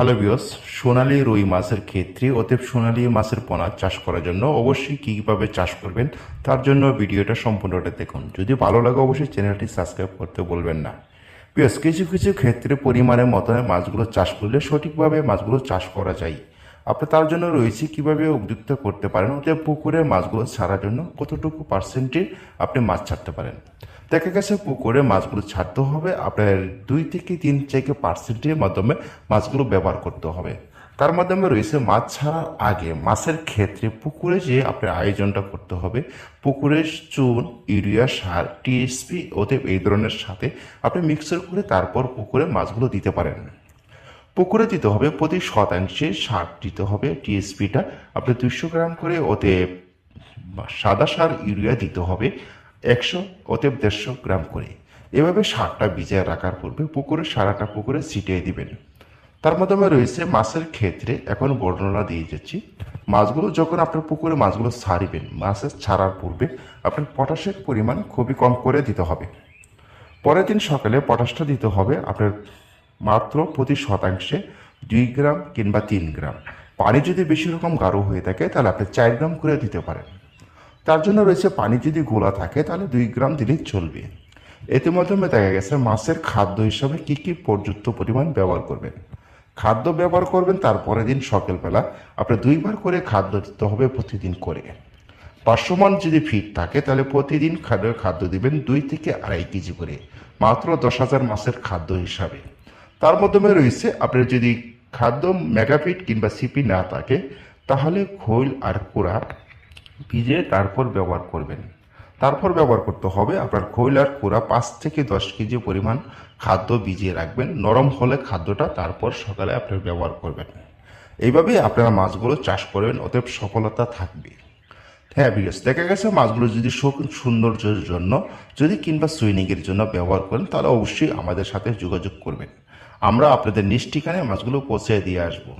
Hello বিয়স সোনালি রুই মাছের ক্ষেত্রে অতএব সোনালি মাছের পোনা চাষ করার জন্য অবশ্যই কী কীভাবে চাষ করবেন তার জন্য ভিডিওটা সম্পূর্ণটা দেখুন। যদি ভালো লাগে অবশ্যই চ্যানেলটি সাবস্ক্রাইব করতে বলবেন না। বিয়স কিছু কিছু ক্ষেত্রে পরিমাণের মতো মাছগুলো চাষ করলে সঠিকভাবে মাছগুলো চাষ করা যায়। আপনি তার জন্য রয়েছে কীভাবে উদ্যুক্ত করতে পারেন অতএব পুকুরে মাছগুলো ছাড়ার জন্য কতটুকু পার্সেন্টে আপনি মাছ ছাড়তে পারেন? দেখা গেছে পুকুরে মাছগুলো ছাড়তে হবে, আপনার দুই থেকে তিন থেকে পার্সেন্টের মাধ্যমে মাছগুলো ব্যবহার করতে হবে। তার মাধ্যমে রয়েছে মাছ ছাড়ার আগে মাছের ক্ষেত্রে পুকুরে যে আপনার আয়োজনটা করতে হবে, পুকুরের চুন, ইউরিয়া সার টিএসপি ওতে এই ধরনের সাথে আপনি মিক্সার করে তারপর পুকুরে মাছগুলো দিতে পারেন। পুকুরে দিতে হবে প্রতি শতাংশে সার দিতে হবে, টিএসপিটা। আপনি দুইশো গ্রাম করে ওতে সাদা সার, ইউরিয়া দিতে হবে, একশো অতএব দেড়শো গ্রাম করে। এভাবে সারটা ভিজিয়ে রাখার পূর্বে পুকুরে, সারাটা পুকুরে ছিটিয়ে দিবেন। তার মাধ্যমে রয়েছে মাছের ক্ষেত্রে এখন বর্ণনা দিয়ে যাচ্ছি। মাছগুলো যখন আপনার পুকুরে মাছগুলো ছাড়িবেন, মাছের ছাড়ার পূর্বে আপনার পটাশের পরিমাণ খুবই কম করে দিতে হবে। পরের দিন সকালে পটাশটা দিতে হবে, আপনার মাত্র প্রতি শতাংশে দুই গ্রাম কিংবা তিন গ্রাম। পানি যদি বেশি রকম গাঢ় হয়ে থাকে, তাহলে আপনি চার গ্রাম করে দিতে পারেন। তার জন্য রয়েছে পানি যদি গোলা থাকে, তাহলে দুই গ্রাম দিলেই চলবে। এতে মাধ্যমে দেখা গেছে মাছের খাদ্য হিসাবে কি কি পর্যাপ্ত পরিমাণ ব্যবহার করবেন। খাদ্য ব্যবহার করবেন, তারপরের দিন সকালবেলা আপনি দুইবার করে খাদ্য দিতে হবে প্রতিদিন করে। পাঁচশো মান যদি ফিট থাকে, তাহলে প্রতিদিন খাদ্য খাদ্য দিবেন দুই থেকে আড়াই কেজি করে, মাত্র দশ হাজার মাসের খাদ্য হিসাবে। তার মাধ্যমে রয়েছে, আপনার যদি খাদ্য মেগাফিট কিংবা সিপি না থাকে, তাহলে খৈল আর কুড়া ভিজে তারপর ব্যবহার করবেন। তারপর ব্যবহার করতে হবে আপনার খৈল আর কুড়া পাঁচ থেকে দশ কেজি পরিমাণ খাদ্য ভিজিয়ে রাখবেন। নরম হলে খাদ্যটা তারপর সকালে আপনার ব্যবহার করবেন। এইভাবে আপনারা মাছগুলো চাষ করবেন, অতএব সফলতা থাকবে। হ্যাঁ বিকজ দেখা গেছে মাছগুলো যদি সৌন্দর্যের জন্য, যদি কিংবা সুইনিংয়ের জন্য ব্যবহার করেন, তাহলে অবশ্যই আমাদের সাথে যোগাযোগ করবেন। আমরা আপনাদের নিজ ঠিকানায় মাছগুলো পৌঁছে দিয়ে আসব।